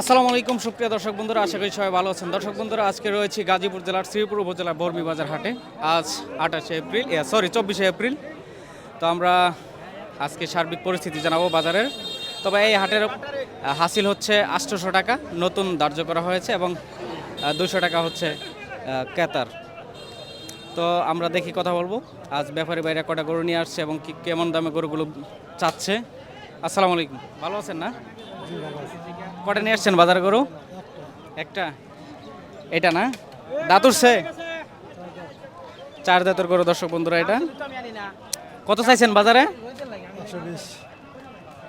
আসসালামু আলাইকুম সুপ্রিয় দর্শক বন্ধুরা আশা করি সবাই ভালো আছেন। দর্শক বন্ধুরা আজকে রয়েছে গাজীপুর জেলার শ্রীপুর উপজেলার বর্মি বাজার হাটে। আজ আঠাশে এপ্রিল সরি চব্বিশে এপ্রিল। তো আমরা আজকে সার্বিক পরিস্থিতি জানাব বাজারের। তবে এই হাটের হাসিল হচ্ছে আটশোশো টাকা নতুন ধার্য করা হয়েছে এবং দুশো টাকা হচ্ছে আহ, ক্রেতার। তো আমরা দেখি কথা বলব। আজ ব্যাপারী বাইরে কটা গরু নিয়ে আসছে এবং কি কেমন দামে গরুগুলো চাচ্ছে। আসসালামু আলাইকুম। ভালো আছেন না? কটা নিয়ে আসছেন বাজার গরু? একটা। এটা না? দাঁত উঠছে চার দাঁতের গরু দর্শক বন্ধুরা এটা। কত চাইছেন বাজারে?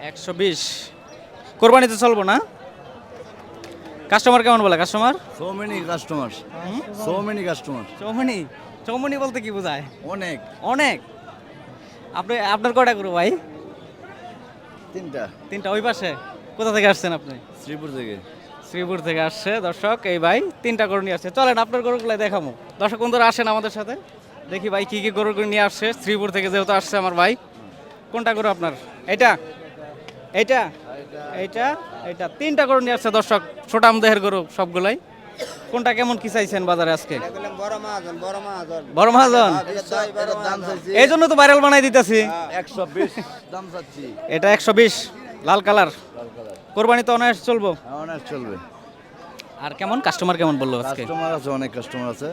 একশো বিশ। কোরবানিতে চলবো না? কাস্টমার কেমন বলে customer? So many customers. So many customers. চৌমনি চৌমনি বলতে কি বোঝায়? অনেক। অনেক? আপনি আপনার কটা গরু ভাই? তিনটা। তিনটা। ওই পাশে? কোথা থেকে আসছেন আপনি? শ্রীপুর থেকে। শ্রীপুর থেকে আসছে দর্শক। এই ভাই তিনটা গরু নিয়ে আসছে। চলেন আপনার গরুগুলো দেখাবো দর্শক বন্ধুরা আসেন আমাদের সাথে। দেখি ভাই কি কি গরু নিয়ে আসছে। শ্রীপুর থেকে যেহেতু আসছে আমার ভাই। কোনটা গরু আপনার? এটা এইটা? এইটা? এইটা? তিনটা গরু নিয়ে আসছে দর্শক। ছোটাম দেহের গরু সবগুলাই। কোনটা কেমন কি চাইছেন বাজারে আজকে? বড় মাহাজন এই জন্য তো ভাইরাল বানাই দিতেছি। একশো বিশ দাম চাচ্ছি। এটা একশো বিশ লাল কালার। কোরবানি তো অনায়াস চলবো? অনেক চলবে। আর কেমন? কাস্টমার কেমন বলল আজকে? কাস্টমার আছে অনেক কাস্টমার আছে।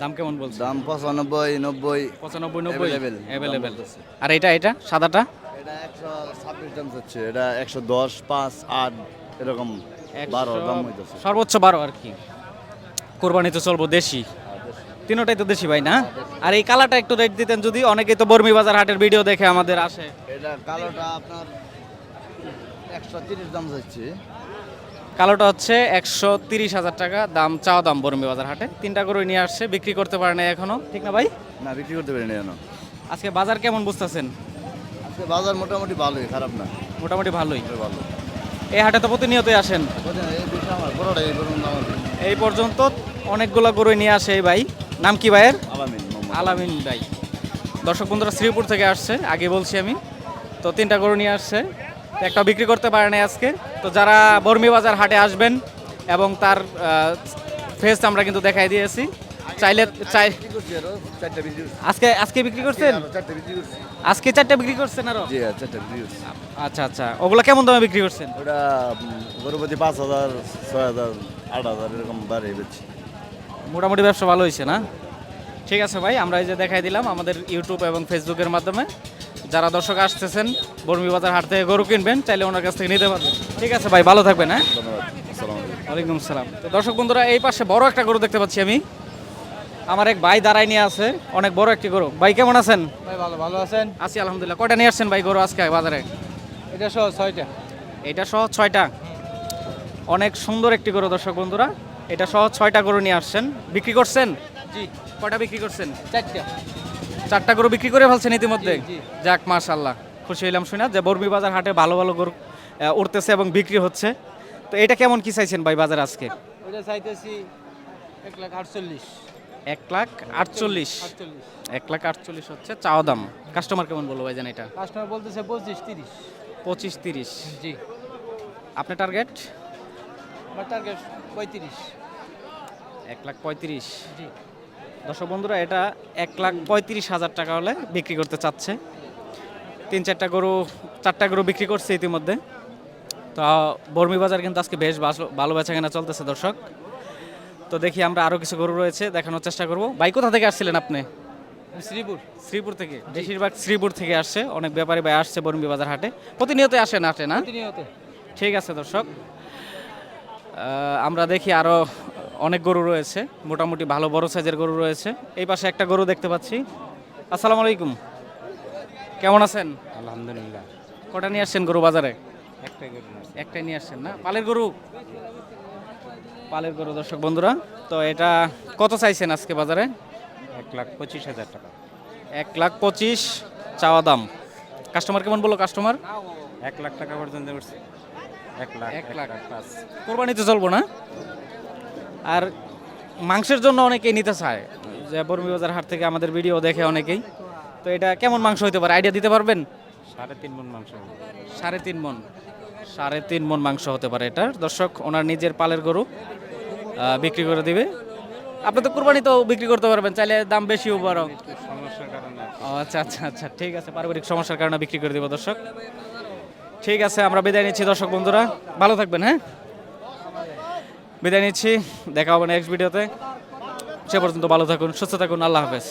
দাম কেমন বলছে? দাম পঁচানব্বই নব্বই। পঁচানব্বই নব্বই. অ্যাভেলেবেল আর এটা এটা? সাদাটা? এটা একশো ছাব্বিশ দাম চাচ্ছে এটা একশো দশ পাঁচ আট এরকম বারো দাম হইতেছে। সর্বোচ্চ বারো আর কি। কোরবানি তো চলবো দেশি। তিনোটাই তো দেশি ভাই না? আর এই কালারটা একটু রেট দিতেন যদি। অনেকেই তো বর্মি বাজার হাটের ভিডিও দেখে আমাদের আসে। এটা কালোটা আপনার একশো তিরিশ দাম চাচ্ছি কালোটা হচ্ছে একশো তিরিশ হাজার টাকা। দাম চাওয়া দাম বর্মি বাজার হাটে। তিনটা গরু নিয়ে আসছে বিক্রি করতে পারে না এখনও। ঠিক না ভাই? না বিক্রি করতে পারি না আজকে বাজার কেমন বুঝতেছেন? আজকে বাজার মোটামুটি ভালোই খারাপ না। মোটামুটি ভালোই। ভালো। এই হাটে তো প্রতিনিয়তই আসেন। এই পর্যন্ত অনেকগুলো গরু নিয়ে আসে এই ভাই। নাম কি ভাইয়ের? আলামিন আলামিন ভাই। দর্শক বন্ধুরা শ্রীপুর থেকে আসছে আগে বলছি আমি। তো তিনটা গরু নিয়ে আসছে। একটা বিক্রি করতে পারে নাই আজকে। তো যারা বর্মি বাজার হাটে আসবেন এবং তার ফেস আমরা কিন্তু দেখাই দিয়েছি। চাইলে চাই। আজকে আজকে বিক্রি করছেন? আজকে চারটে বিক্রি করছেন আরও? জি, আর চারটা বিক্রি করছি। আচ্ছা আচ্ছা। ওগুলো কেমন দামে বিক্রি করছেন? ওটা গরুপতি পাঁচ হাজার ছয় হাজার আট হাজার এরকম বাড়িয়ে বেচছি মোটামুটি ব্যবসা ভালো হয়েছে না? ঠিক আছে ভাই আমরা এই যে দেখাই দিলাম আমাদের ইউটিউব এবং ফেসবুকের মাধ্যমে। যারা দর্শক আসতেছেন বর্মি বাজার হাট থেকে গরু কিনবেন চাইলে ওনার কাছ থেকে নিতে পারবেন। ঠিক আছে ভাই ভালো থাকবেন হ্যাঁ? আলাইকুম। ওয়ালাইকুম সালাম তো দর্শক বন্ধুরা এই পাশে বড় একটা গরু দেখতে পাচ্ছি আমি। আমার এক ভাই দাঁড়াই নিয়ে আছে অনেক বড় একটি গরু। ভাই কেমন আছেন? ভাই ভালো ভালো আছেন? আছি আলহামদুলিল্লাহ। কয়টা নিয়ে আসছেন ভাই গরু আজকে বাজারে? এটা সহ ছয়টা। এটা সহ ছয়টা? অনেক সুন্দর একটি গরু দর্শক বন্ধুরা। এটা সহ ছয়টা গরু নিয়ে আসছেন। বিক্রি করছেন? জি। কয়টা বিক্রি করছেন? চারটা। চারটা গরু বিক্রি করে ফেলছেন ইতিমধ্যে। যাক মাশাল্লাহ খুশি হইলাম শুনে। যে বর্মি বাজার হাটে ভালো ভালো গরু উঠতেছে এবং বিক্রি হচ্ছে। তো এটা কেমন কি চাইছেন ভাই বাজার আজকে? ওইটা চাইতেছি এক লাখ আটচল্লিশ। এক লাখ আটচল্লিশ। এক লাখ আটচল্লিশ হচ্ছে চাওয়া দাম। কাস্টমার কেমন বলব ভাই জান এটা? কাস্টমার বলতেছে পঁচিশ তিরিশ। পঁচিশ তিরিশ। জি। আপনার টার্গেট আমার টার্গেট পঁয়ত্রিশ। এক লাখ পঁয়ত্রিশ। জি। দর্শক বন্ধুরা এটা এক লাখ পঁয়ত্রিশ হাজার টাকা হলে বিক্রি করতে চাচ্ছে। তিন চারটা গরু চারটা গরু বিক্রি করছে ইতিমধ্যে। তো বর্মি বাজার কিন্তু আজকে বেশ ভালো- ভালো বেচা কেনা চলতেছে দর্শক। তো দেখি আমরা আরও কিছু গরু রয়েছে দেখানোর চেষ্টা করব। ভাই কোথা থেকে আসছিলেন আপনি? শ্রীপুর। শ্রীপুর থেকে। বেশিরভাগ শ্রীপুর থেকে আসছে অনেক ব্যাপারী ভাই আসছে বর্মি বাজার হাটে। প্রতিনিয়ত আসেন হাটে না? ঠিক আছে দর্শক। আমরা দেখি আরও অনেক গরু রয়েছে মোটামুটি ভালো বড় সাইজের গরু রয়েছে। এই পাশে একটা গরু দেখতে পাচ্ছি। আসসালামু আলাইকুম। কেমন আছেন? আলহামদুলিল্লাহ। কটা নিয়ে আসছেন গরু বাজারে? একটাই নিয়ে আসছেন না? পালের গরু? পালের গরু দর্শক বন্ধুরা তো এটা কত চাইছেন আজকে বাজারে? এক লাখ পঁচিশ হাজার টাকা। এক লাখ পঁচিশ চাওয়া দাম। কাস্টমার কেমন বলল কাস্টমার? এক লাখ টাকা পর্যন্ত করছে এক লাখ এক লাখ। কোরবানিতে চলবো না? আর মাংসের জন্য অনেকেই নিতে চায়। যে বর্মি বাজার হাট থেকে আমাদের ভিডিও দেখে অনেকেই। তো এটা কেমন মাংস হইতে পারে? আইডিয়া দিতে পারবেন? সাড়ে তিন মন মাংস সাড়ে তিন মন সাড়ে তিন মন মাংস হতে পারে এটা দর্শক ওনার নিজের পালের গরু বিক্রি করে দিবে। আপনি তো কুরবানি তো বিক্রি করতে পারবেন চাইলে দাম বেশিও ও আচ্ছা আচ্ছা আচ্ছা ঠিক আছে পারিবারিক সমস্যার কারণে বিক্রি করে দিব দর্শক। ঠিক আছে আমরা বিদায় নিচ্ছি দর্শক বন্ধুরা। ভালো থাকবেন হ্যাঁ? বিদায় নিচ্ছি দেখা হবে নেক্সট ভিডিওতে সে পর্যন্ত ভালো থাকুন সুস্থ থাকুন আল্লাহ হাফেজ।